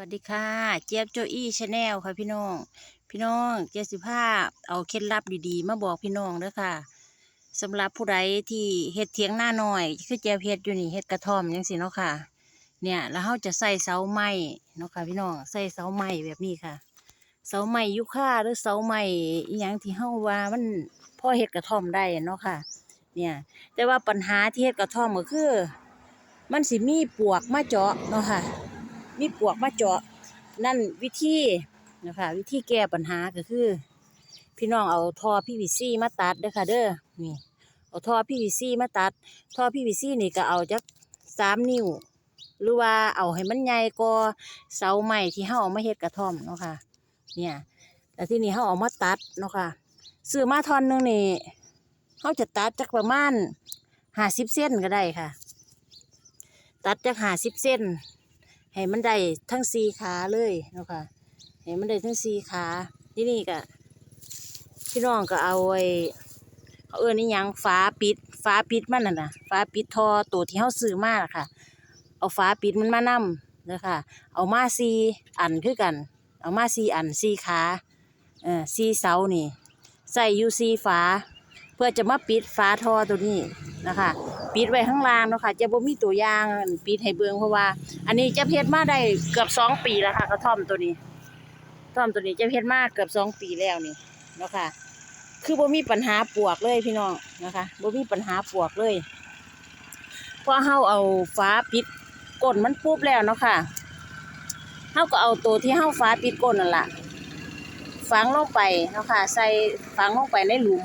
วัสดีค่ะ เจี๊ยบโจอี้ชาแนลค่ะพี่น้อง พี่น้องเจ็ดสิบห้าเอาเคล็ดลับดีๆ มาบอกพี่น้องเด้อค่ะสำหรับผู้ใดที่เฮ็ดเถียงหน้าหน่อยคือเจี๊ยบเฮ็ดอยู่นี่เฮ็ดกระท่อมจังสิเนาะค่ะ เนี่ยแล้วเขาจะใส่เสาไม้เนาะค่ะพี่น้องใส่เสาไม้แบบนี้ค่ะ เสาไม้ยุค่าหรือเสาไม้อีหยังที่เฮาว่ามันพอเฮ็ดกระท่อมได้เนาะค่ะ เนี่ย แต่ว่าปัญหาที่เฮ็ดกระท่อมก็คือ มันสิมีปวกมาเจาะเนาะค่ะ มีปลวกมาเจาะนั่นวิธีนะคะวิธีแก้ปัญหาก็คือ พี่น้องเอาท่อ PVC มาตัดเด้อค่ะเด้อนี่เอาท่อ PVC มาตัดท่อ PVC นี่ก็เอาจักสามนิ้ว หรือว่าเอาให้มันใหญ่กว่าเสาไม้ที่เฮาเอามาเฮ็ดกระท่อมเนาะค่ะ เนี่ยแต่ที่นี่เฮาเอามาตัดเนาะค่ะซื้อมาท่อนหนึงนี่เฮาจะตัดจักประมาณห้าสิบเส้นก็ได้ค่ะ ตัดจักห้าสิบเส้น ให้มันได้ทั้งสี่ขาเลยเนาะค่ะให้มันได้ทั้งสี่ขาที่นี่ก็พี่น้องก็เอาไอ้เขาเอื้อนี่ยังฝาปิดฝาปิดมันน่ะนะฝาปิดทอตัวที่เขาซื้อมาน่ะค่ะ เอาฝาปิดมันมานำเด้อค่ะ เอามาสี่อันคือกัน เอามาสี่อันสี่ขาเออสี่เสานี่ใส่ยู่สี่ฝาเพื่อจะมาปิดฝาทอตัวนี้นะคะ ปิดไว้ข้างล่างเนาะค่ะจะบ่มีตัวอย่าง ปิดให้เบิ่งเพราะว่า อันนี้จะเฮ็ดมาได้เกือบสองปีแล้วค่ะกระท่อมตัวนี้กระท่อมตัวนี้จะเฮ็ดมาเกือบสองปีแล้วนี่เนาะค่ะ คือบ่มีปัญหาปวกเลยพี่น้องนะคะบ่มีปัญหาปวกเลยพอเฮาเอาฟ้าปิดก้นมันปุ๊บแล้วเนาะค่ะเฮาก็เอาตัวที่เฮาฟ้าปิดก้นนั่นล่ะฝังลงไปเนาะค่ะ ใส่ฝังลงไปในหลุม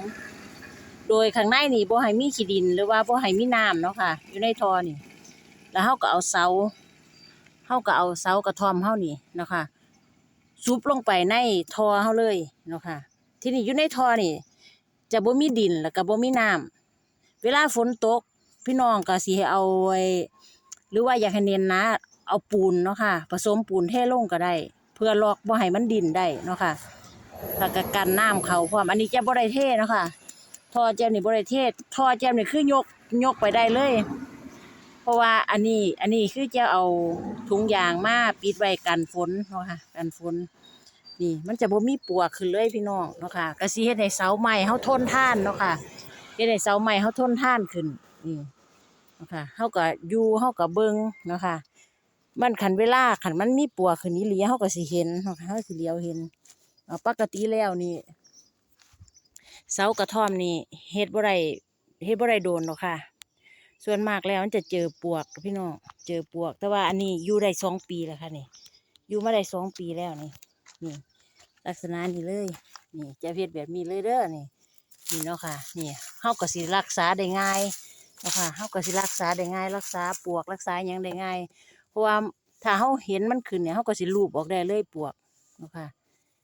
โดยข้างในนี่บ่ให้มีขี้ดินหรือว่าบ่ให้มีน้ำเนาะค่ะ อยู่ในท่อนี่ แล้วเฮาก็เอาเสาเฮาก็เอาเสากระท่อมเฮานี่เนาะค่ะซุบลงไปในท่อเฮาเลยเนาะค่ะ ที่นี่อยู่ในท่อนี่ จะบ่มีดินแล้วก็บ่มีน้ำเวลาฝนตกพี่น้องก็สิให้เอาไว้หรือว่าอยากให้เน้นนะเอาปูนเนาะค่ะ ผสมปูนเทลงก็ได้ เพื่อลอกบ่ให้มันดินได้เนาะค่ะแล้วก็กันน้ำเขาพร้อมอันนี้จะบ่ได้เทเนาะค่ะ ทอแจ่มนี่บ่ได้เทท่อแจมนี่คือยกยกไปได้เลย เพราะว่าอันนี้อันนี้คือจะเอาถุงยางมาปิดไว้กันฝนเนาะค่ะกันฝนนี่มันจะบ่มีปวกขึ้นเลยพี่น้องเนาะค่ะก็สิเฮ็ดให้เสาไม้เฮาทนท่านเนาะค่ะเฮ็ดให้เสาไม้เฮาทนท่านขึ้นนี่เนาะค่ะเฮาก็อยู่เฮาก็เบิ่งเนาะค่ะมันคันเวลาคันมันมีปลวกขึ้นอีหลีเฮาก็สิเห็นเนาะค่ะเฮาสิเหลียวเห็นปกติแล้วนี่ เสากระท่อมนี่เฮ็ดบ่ได้เฮ็ดบ่ได้โดนหรอกค่ะ ส่วนมากแล้วมันจะเจอปวกพี่น้องเจอปวก แต่ว่าอันนี้อยู่ได้สองปีแล้วค่ะนี่อยู่มาได้สองปีแล้วนี่นี่ ลักษณะนี้เลยนี่จะเฮ็ดแบบนี้เลยเด้อนี่นี่เนาะค่ะ นี่เฮาก็สิรักษาได้ง่ายเนาะค่ะเฮาก็สิรักษาได้ง่าย รักษาปวกรักษาหยังได้ง่ายเพราะว่าถ้าเฮาเห็นมันขึ้นเนี่ยเฮาก็สิลูบออกได้เลยปวกเนาะค่ะ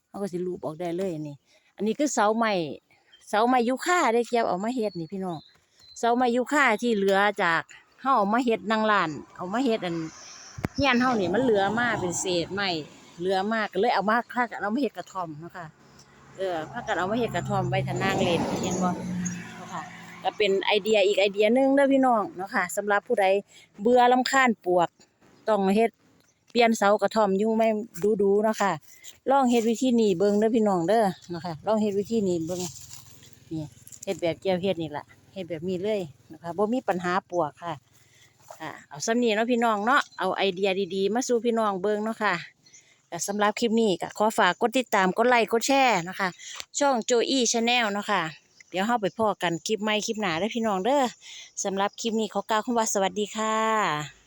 เฮาก็สิลูบออกได้เลยนี่ อันนี้คือเสาไม้ เสาไม้ยูคาได้เก็บเอามาเฮ็ดนี่พี่น้องเสาไม้ยูคาที่เหลือจากเฮาเอามาเฮ็ดนางลาน เอามาเฮ็ดอันเฮียนเฮานี่มันเหลือมาเป็นเศษไม้เหลือมากก็เลยเอามาค่ากันเอามาเฮ็ดกระท่อมนะคะเออพากันเอามาเฮ็ดกระท่อมไว้ทานางเล่นเห็นบ่นะคะก็เป็นไอเดียอีกไอเดียหนึงเด้อพี่น้องเนาะค่ะสำหรับผู้ใดเบื่อรำคาญปวกต้องเฮ็ดเปลี่ยนเสากระท่อมอยู่ไม่ดูๆเนาะค่ะลองเฮ็ดวิธีนี้เบิ่งเด้อพี่น้องเด้อเนาะค่ะลองเฮ็ดวิธีนี้เบิ่ง นี่เฮ็ดแบบเจียวเฮ็ดนี่แหละเฮ็ดแบบนี้เลยนะคะบ่มีปัญหาปวกค่ะค่ะเอาสำนีเนาะพี่น้องเนาะเอาไอเดียดีๆ มาสู่พี่น้องเบิ่งเนาะค่ะก็สำหรับคลิปนี้ก็ขอฝากกดติดตามกดไลค์กดแชร์นะคะ ช่องโจอี้ชาแนลเนาะค่ะเดี๋ยวเฮาไปพ่อกันคลิปใหม่คลิปหนาเด้พี่น้องเด้อสำหรับคลิปนี้ขอกล่าวคำว่าสวัสดีค่ะ